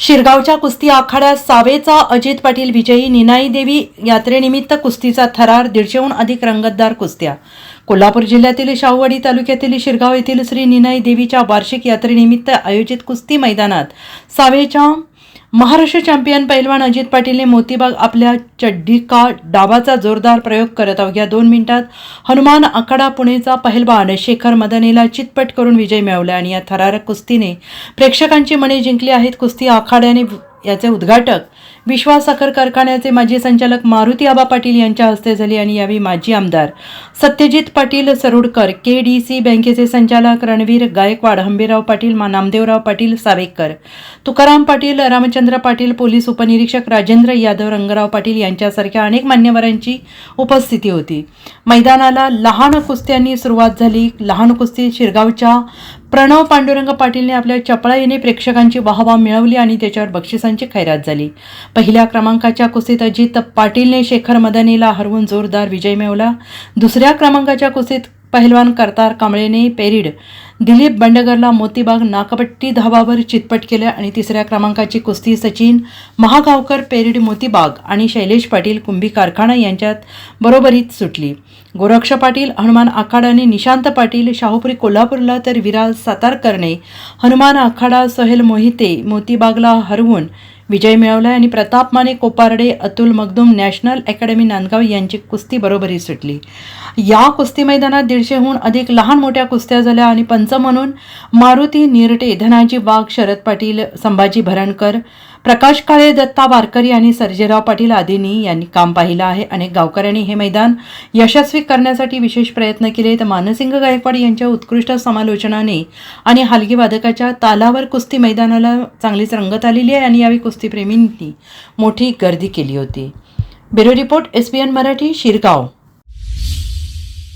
शिरगावच्या कुस्ती आखाड्यात सावेचा अजित पाटील विजयी निनाई देवी यात्रेनिमित्त कुस्तीचा थरार दीडशेहून अधिक रंगतदार कुस्त्या. कोल्हापूर जिल्ह्यातील शाहूवाडी तालुक्यातील शिरगाव येथील श्री निनाई देवीच्या वार्षिक यात्रेनिमित्त आयोजित कुस्ती मैदानात सावेच्या महाराष्ट्र चॅम्पियन पैलवान अजित पाटीलने मोतीबाग आपल्या चड्डीका डावाचा जोरदार प्रयोग करत अवघ्या दोन मिनिटात हनुमान आखाडा पुणेचा पहिलवान शेखर मदनेला चितपट करून विजय मिळवला आणि या थरारक कुस्तीने प्रेक्षकांची मने जिंकली आहेत. कुस्ती आखाड्याने याचे उद्घाटक विश्वास साखर कारखान्याचे माजी संचालक मारुती आबा पाटील यांच्या हस्ते झाले आणि यावेळी माजी आमदार Satyajit Patil Sarudkar K D C बँकेचे संचालक रणवीर गायकवाड हंबीराव पाटील मा नामदेवराव पाटील सावेकर तुकाराम पाटील रामचंद्र पाटील पोलीस उपनिरीक्षक राजेंद्र यादव रंगराव पाटील यांच्यासारख्या अनेक मान्यवरांची उपस्थिती होती. मैदानाला लहान कुस्त्यांनी सुरुवात झाली. लहान कुस्ती शिरगावच्या प्रणव पांडुरंग पाटीलने आपल्या चपळाईने प्रेक्षकांची वाहवा मिळवली आणि त्याच्यावर बक्षिसांची खैरात झाली. पहिल्या क्रमांकाच्या कुस्तीत अजित पाटीलने शेखर मदनीला हरवून जोरदार विजय मिळवला. दुसऱ्या क्रमांकाच्या कुस्तीत पहिलवान करतार कांबळेने पेरिड. दिलीप बंडगरला मोतीबाग नाकपट्टी धावावर चितपट केलं आणि तिसऱ्या क्रमांकाची कुस्ती सचिन महागावकर पेरिड मोतीबाग आणि शैलेश पाटील कुंभी कारखाना यांच्यात बरोबरीत सुटली. गोरक्ष पाटील हनुमान आखाडाने निशांत पाटील शाहूपुरी कोल्हापूरला तर विराज सातारकरने हनुमान आखाडा सोहेल मोहिते मोतीबागला हरवून विजय मिळवला आणि प्रताप माने कोपारडे अतुल मगदूम नॅशनल अकॅडमी नांदगाव यांची कुस्ती बरोबरी सुटली. या कुस्ती मैदानात दीडशेहून अधिक लहान मोठ्या कुस्त्या झाल्या आणि पंच म्हणून मारुती निरटे धनाजी वाघ शरद पाटील संभाजी भरणकर प्रकाश काळे दत्ता वारकरी आणि सर्जेराव पाटील आदींनी यांनी काम पाहिलं आहे. अनेक गावकऱ्यांनी हे मैदान यशस्वी करण्यासाठी विशेष प्रयत्न केले. तर मानसिंग गायकवाड यांच्या उत्कृष्ट समालोचनाने आणि हलगी वादकाच्या तालावर कुस्ती मैदानाला चांगलीच रंगत आलेली आहे आणि यावेळी कुस्ती कुस्तीप्रेमींनी मोठी गर्दी केली होती. Bureau report S B N Marathi Shirgaon.